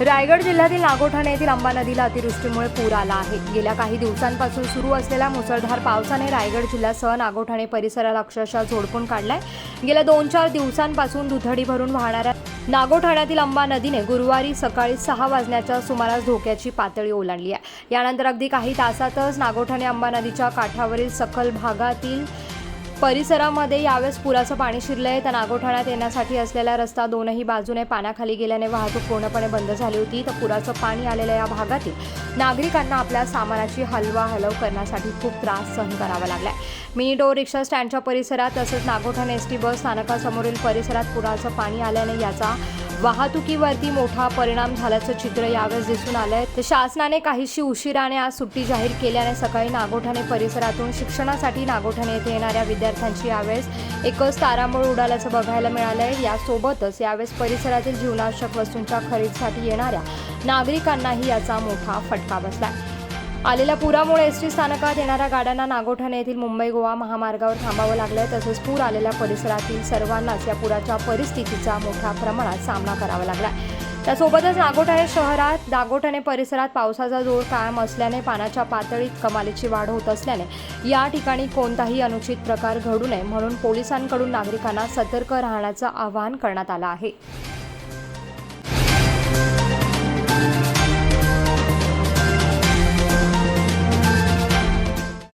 रायगड जिल्ह्यातील नागोठाणे येथील अंबा नदीला अतिवृष्टीमुळे पूर आला आहे. गेल्या काही दिवसांपासून सुरू असलेल्या मुसळधार पावसाने रायगड जिल्ह्यासह नागोठाणे परिसराला अक्षरशः झोडपून काढलाय. गेल्या दोन चार दिवसांपासून दुथडी भरून वाहणाऱ्या नागोठाण्यातील अंबा नदीने गुरुवारी सकाळी सहा वाजण्याच्या सुमारास धोक्याची पातळी ओलांडली आहे. यानंतर अगदी काही तासातच नागोठाणे अंबा नदीच्या काठावरील सखल भागातील परिसरामध्ये यावेळेस पुराचं पाणी शिरलं आहे. तर नागोठाण्यात येण्यासाठी असलेला रस्ता दोनही बाजूने पाण्याखाली गेल्याने वाहतूक पूर्णपणे बंद झाली होती. तर पुराचं पाणी आलेल्या या भागातील नागरिकांना आपल्या सामानाची हलवा हलव करण्यासाठी खूप त्रास सहन करावा लागला मिनी डोर रिक्षा स्टँडच्या परिसरात तसंच नागोठाण एस टी बस स्थानकासमोरील परिसरात पुराचं पाणी आल्याने याचा वाहतुकीवरती मोठा परिणाम झाल्याचं चित्र यावेळेस दिसून आलंय. तर शासनाने काहीशी उशिराने आज सुट्टी जाहीर केल्याने सकाळी नागोठाणे परिसरातून शिक्षणासाठी नागोठाणे येथे येणाऱ्या विद्यार्थ्यांची यावेळेस एकच तारांबळ उडाल्याचं बघायला मिळालंय. यासोबतच यावेळेस परिसरातील जीवनावश्यक वस्तूंच्या खरेदीसाठी येणाऱ्या नागरिकांनाही याचा मोठा फटका बसलाय. आलेल्या पुरामुळे एस टी स्थानकात येणाऱ्या गाड्यांना नागोठाणे येथील मुंबई गोवा महामार्गावर थांबावं लागलं तसंच पूर आलेल्या परिसरातील सर्वांनाच या पुराच्या परिस्थितीचा मोठ्या प्रमाणात सामना करावा लागला त्यासोबतच नागोठाणे शहरात नागोठाणे परिसरात पावसाचा जोर कायम असल्याने पाण्याच्या पातळीत कमालीची वाढ होत असल्याने या ठिकाणी कोणताही अनुचित प्रकार घडू नये म्हणून पोलिसांकडून नागरिकांना सतर्क राहण्याचं आवाहन करण्यात आलं आहे.